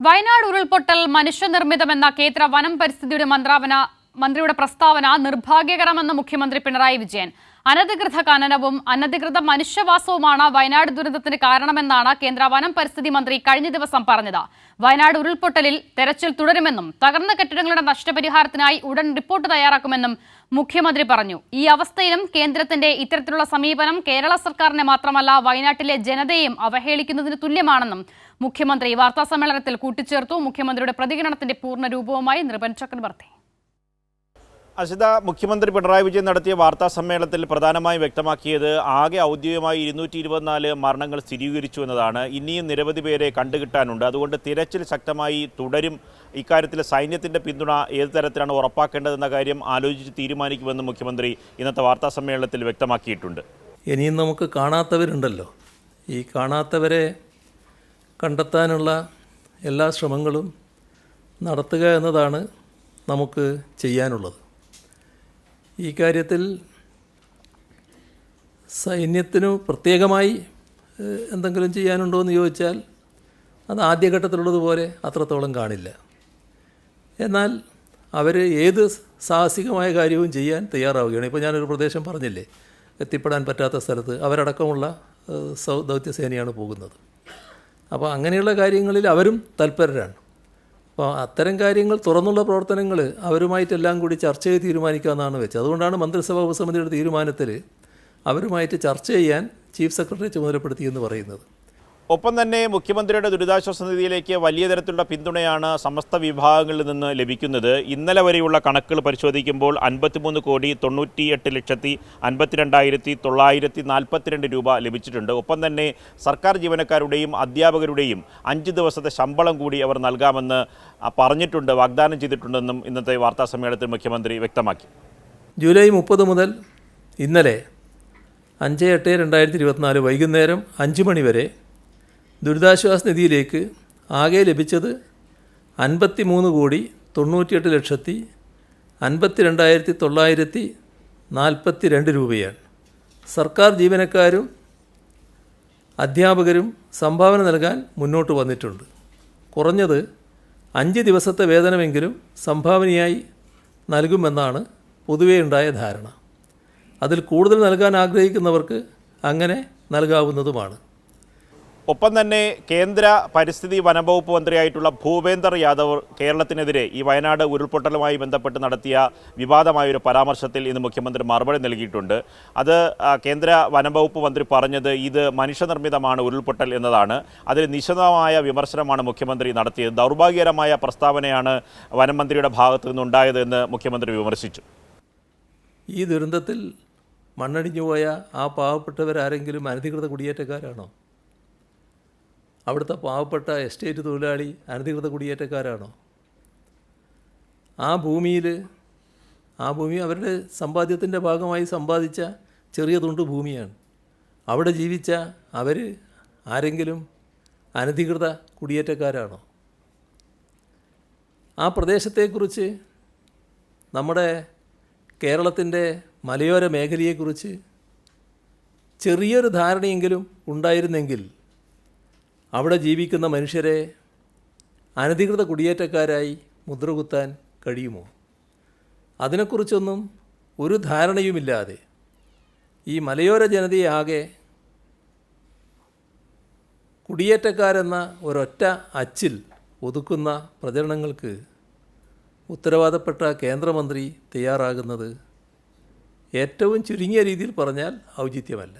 വയനാട് ഉരുൾപൊട്ടൽ മനുഷ്യനിർമ്മിതമെന്ന കേന്ദ്ര വനം പരിസ്ഥിതിയുടെ മന്ത്രാവന മന്ത്രിയുടെ പ്രസ്താവന നിർഭാഗ്യകരമെന്ന് മുഖ്യമന്ത്രി പിണറായി വിജയൻ. അനധികൃത ഖനനവും അനധികൃത മനുഷ്യവാസവുമാണ് വയനാട് ദുരന്തത്തിന് കാരണമെന്നാണ് കേന്ദ്ര വനം പരിസ്ഥിതി മന്ത്രി കഴിഞ്ഞ ദിവസം പറഞ്ഞത്. വയനാട് ഉരുൾപൊട്ടലിൽ തെരച്ചിൽ തുടരുമെന്നും തകർന്ന കെട്ടിടങ്ങളുടെ നഷ്ടപരിഹാരത്തിനായി ഉടൻ റിപ്പോർട്ട് തയ്യാറാക്കുമെന്നും മുഖ്യമന്ത്രി പറഞ്ഞു. ഈ അവസ്ഥയിലും കേന്ദ്രത്തിന്റെ ഇത്തരത്തിലുള്ള സമീപനം കേരള സർക്കാരിനെ മാത്രമല്ല വയനാട്ടിലെ ജനതയെയും അവഹേളിക്കുന്നതിന് തുല്യമാണെന്നും മുഖ്യമന്ത്രി വാർത്താസമ്മേളനത്തിൽ കൂട്ടിച്ചേർത്തു. മുഖ്യമന്ത്രിയുടെ പ്രതികരണത്തിന്റെ പൂർണ രൂപവുമായി നിർഭൻ ചക്രവർത്തി. അസിത മുഖ്യമന്ത്രി പിണറായി വിജയൻ നടത്തിയ വാർത്താ സമ്മേളനത്തിൽ പ്രധാനമായും വ്യക്തമാക്കിയത് ആകെ ഔദ്യോഗികമായി ഇരുന്നൂറ്റി ഇരുപത്തിനാല് മരണങ്ങൾ സ്ഥിരീകരിച്ചു എന്നതാണ്. ഇനിയും നിരവധി പേരെ കണ്ടുകിട്ടാനുണ്ട്. അതുകൊണ്ട് തിരച്ചിൽ ശക്തമായി തുടരും. ഇക്കാര്യത്തിൽ സൈന്യത്തിന്റെ പിന്തുണ ഏത് തരത്തിലാണ് ഉറപ്പാക്കേണ്ടതെന്ന കാര്യം ആലോചിച്ച് തീരുമാനിക്കുമെന്ന് മുഖ്യമന്ത്രി ഇന്നത്തെ വാർത്താ സമ്മേളനത്തിൽ വ്യക്തമാക്കിയിട്ടുണ്ട്. ഇനിയും നമുക്ക് കാണാത്തവരുണ്ടല്ലോ. ഈ കാണാത്തവരെ കണ്ടെത്താനുള്ള എല്ലാ ശ്രമങ്ങളും നടത്തുക എന്നതാണ് നമുക്ക് ചെയ്യാനുള്ളത്. ഈ കാര്യത്തിൽ സൈന്യത്തിനു പ്രത്യേകമായി എന്തെങ്കിലും ചെയ്യാനുണ്ടോ എന്ന് ചോദിച്ചാൽ അത് ആദ്യഘട്ടത്തിലുള്ളതുപോലെ അത്രത്തോളം കാണില്ല. എന്നാൽ അവർ ഏത് സാഹസികമായ കാര്യവും ചെയ്യാൻ തയ്യാറാവുകയാണ്. ഇപ്പോൾ ഞാനൊരു പ്രദേശം പറഞ്ഞില്ലേ എത്തിപ്പെടാൻ പറ്റാത്ത സ്ഥലത്ത് അവരടക്കമുള്ള ദൗത്യസേനയാണ് പോകുന്നത്. അപ്പോൾ അങ്ങനെയുള്ള കാര്യങ്ങളിൽ അവരും തൽപരരാണ്. അപ്പോൾ അത്തരം കാര്യങ്ങൾ തുറന്നുള്ള പ്രവർത്തനങ്ങൾ അവരുമായിട്ടെല്ലാം കൂടി ചർച്ച ചെയ്ത് തീരുമാനിക്കാമെന്നാണ് വെച്ചത്. അതുകൊണ്ടാണ് മന്ത്രിസഭാ ഉപസമിതിയുടെ തീരുമാനത്തിൽ അവരുമായിട്ട് ചർച്ച ചെയ്യാൻ ചീഫ് സെക്രട്ടറി ചുമതലപ്പെടുത്തിയെന്ന് പറയുന്നത്. ഒപ്പം തന്നെ മുഖ്യമന്ത്രിയുടെ ദുരിതാശ്വാസ നിധിയിലേക്ക് വലിയ തരത്തിലുള്ള പിന്തുണയാണ് സമസ്ത വിഭാഗങ്ങളിൽ നിന്ന് ലഭിക്കുന്നത്. ഇന്നലെ വരെയുള്ള കണക്കുകൾ പരിശോധിക്കുമ്പോൾ അൻപത്തിമൂന്ന് കോടി തൊണ്ണൂറ്റിയെട്ട് ലക്ഷത്തി അൻപത്തിരണ്ടായിരത്തി തൊള്ളായിരത്തി നാൽപ്പത്തിരണ്ട് രൂപ ലഭിച്ചിട്ടുണ്ട്. ഒപ്പം തന്നെ സർക്കാർ ജീവനക്കാരുടെയും അധ്യാപകരുടെയും അഞ്ച് ദിവസത്തെ ശമ്പളം കൂടി അവർ നൽകാമെന്ന് പറഞ്ഞിട്ടുണ്ട് വാഗ്ദാനം ചെയ്തിട്ടുണ്ടെന്നും ഇന്നത്തെ വാർത്താ സമ്മേളനത്തിൽ മുഖ്യമന്ത്രി വ്യക്തമാക്കി. ജൂലൈ മുപ്പത് മുതൽ ഇന്നലെ അഞ്ച് എട്ട് രണ്ടായിരത്തി ഇരുപത്തിനാല് വൈകുന്നേരം അഞ്ച് മണി വരെ ദുരിതാശ്വാസ നിധിയിലേക്ക് ആകെ ലഭിച്ചത് അൻപത്തി മൂന്ന് കോടി തൊണ്ണൂറ്റിയെട്ട് ലക്ഷത്തി അൻപത്തി രണ്ടായിരത്തി തൊള്ളായിരത്തി നാൽപ്പത്തി രണ്ട് രൂപയാണ്. സർക്കാർ ജീവനക്കാരും അധ്യാപകരും സംഭാവന നൽകാൻ മുന്നോട്ട് വന്നിട്ടുണ്ട്. കുറഞ്ഞത് അഞ്ച് ദിവസത്തെ വേതനമെങ്കിലും സംഭാവനയായി നൽകുമെന്നാണ് പൊതുവേ ഉണ്ടായ ധാരണ. അതിൽ കൂടുതൽ നൽകാൻ ആഗ്രഹിക്കുന്നവർക്ക് അങ്ങനെ നൽകാവുന്നതുമാണ്. ഒപ്പം തന്നെ കേന്ദ്ര പരിസ്ഥിതി വനംവകുപ്പ് മന്ത്രിയായിട്ടുള്ള ഭൂപേന്ദർ യാദവ് കേരളത്തിനെതിരെ ഈ വയനാട് ഉരുൾപൊട്ടലുമായി ബന്ധപ്പെട്ട് നടത്തിയ വിവാദമായൊരു പരാമർശത്തിൽ ഇന്ന് മുഖ്യമന്ത്രി മറുപടി നൽകിയിട്ടുണ്ട്. അത് കേന്ദ്ര വനംവകുപ്പ് മന്ത്രി പറഞ്ഞത് ഇത് മനുഷ്യനിർമ്മിതമാണ് ഉരുൾപൊട്ടൽ എന്നതാണ്. അതിൽ നിശിതമായ വിമർശനമാണ് മുഖ്യമന്ത്രി നടത്തിയത്. ദൗർഭാഗ്യകരമായ പ്രസ്താവനയാണ് വനം മന്ത്രിയുടെ ഭാഗത്തു നിന്നുണ്ടായത് എന്ന് മുഖ്യമന്ത്രി വിമർശിച്ചു. ഈ ദുരന്തത്തിൽ മണ്ണടിഞ്ഞു പോയ ആ പാവപ്പെട്ടവരാരെങ്കിലും അനധികൃത കുടിയേറ്റക്കാരാണോ? അവിടുത്തെ പാവപ്പെട്ട എസ്റ്റേറ്റ് തൊഴിലാളി അനധികൃത കുടിയേറ്റക്കാരാണോ? ആ ഭൂമിയിൽ ആ ഭൂമി അവരുടെ സമ്പാദ്യത്തിന്റെ ഭാഗമായി സമ്പാദിച്ച ചെറിയ തുണ്ട് ഭൂമിയാണ്. അവിടെ ജീവിച്ച അവർ ആരെങ്കിലും അനധികൃത കുടിയേറ്റക്കാരാണോ? ആ പ്രദേശത്തെക്കുറിച്ച് നമ്മുടെ കേരളത്തിന്റെ മലയോര മേഖലയെക്കുറിച്ച് ചെറിയൊരു ധാരണയെങ്കിലും ഉണ്ടായിരുന്നെങ്കിൽ അവിടെ ജീവിക്കുന്ന മനുഷ്യരെ അനധികൃത കുടിയേറ്റക്കാരായി മുദ്രകുത്താൻ കഴിയുമോ? അതിനെക്കുറിച്ചൊന്നും ഒരു ധാരണയുമില്ലാതെ ഈ മലയോര ജനതയെ ആകെ കുടിയേറ്റക്കാരെന്ന ഒരൊറ്റ അച്ചിൽ ഒതുക്കുന്ന പ്രചരണങ്ങൾക്ക് ഉത്തരവാദപ്പെട്ട കേന്ദ്രമന്ത്രി തയ്യാറാകുന്നത് ഏറ്റവും ചുരുങ്ങിയ രീതിയിൽ പറഞ്ഞാൽ ഔചിത്യമല്ല.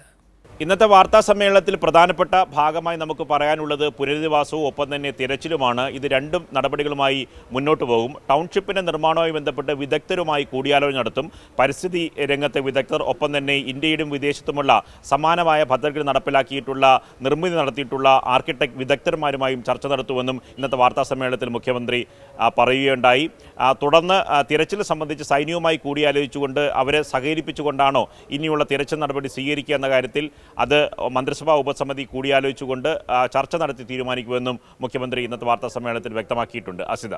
ഇന്നത്തെ വാർത്താ സമ്മേളനത്തിൽ പ്രധാനപ്പെട്ട ഭാഗമായി നമുക്ക് പറയാനുള്ളത് പുനരധിവാസവും ഒപ്പം തന്നെ തിരച്ചിലുമാണ്. ഇത് രണ്ടും നടപടികളുമായി മുന്നോട്ട് പോകും. ടൗൺഷിപ്പിന്റെ നിർമ്മാണവുമായി ബന്ധപ്പെട്ട് വിദഗ്ധരുമായി കൂടിയാലോചന നടത്തും. പരിസ്ഥിതി രംഗത്തെ വിദഗ്ധർ ഒപ്പം തന്നെ ഇന്ത്യയിലും വിദേശത്തുമുള്ള സമാനമായ പദ്ധതികൾ നടപ്പിലാക്കിയിട്ടുള്ള നിർമ്മിതി നടത്തിയിട്ടുള്ള ആർക്കിടെക്ട് വിദഗ്ധന്മാരുമായും ചർച്ച നടത്തുമെന്നും ഇന്നത്തെ വാർത്താ സമ്മേളനത്തിൽ മുഖ്യമന്ത്രി പറയുകയുണ്ടായി. തുടർന്ന് തിരച്ചിൽ സംബന്ധിച്ച് സൈന്യവുമായി കൂടിയാലോചിച്ചുകൊണ്ട് അവരെ സഹകരിപ്പിച്ചുകൊണ്ടാണോ ഇനിയുള്ള തിരച്ചിൽ നടപടി സ്വീകരിക്കുക എന്ന കാര്യത്തിൽ അത് മന്ത്രിസഭാ ഉപസമിതി കൂടിയാലോചിച്ചുകൊണ്ട് ചർച്ച നടത്തി തീരുമാനിക്കുമെന്നും മുഖ്യമന്ത്രി ഇന്നത്തെ വാർത്താ സമ്മേളനത്തിൽ വ്യക്തമാക്കിയിട്ടുണ്ട്. അസിത.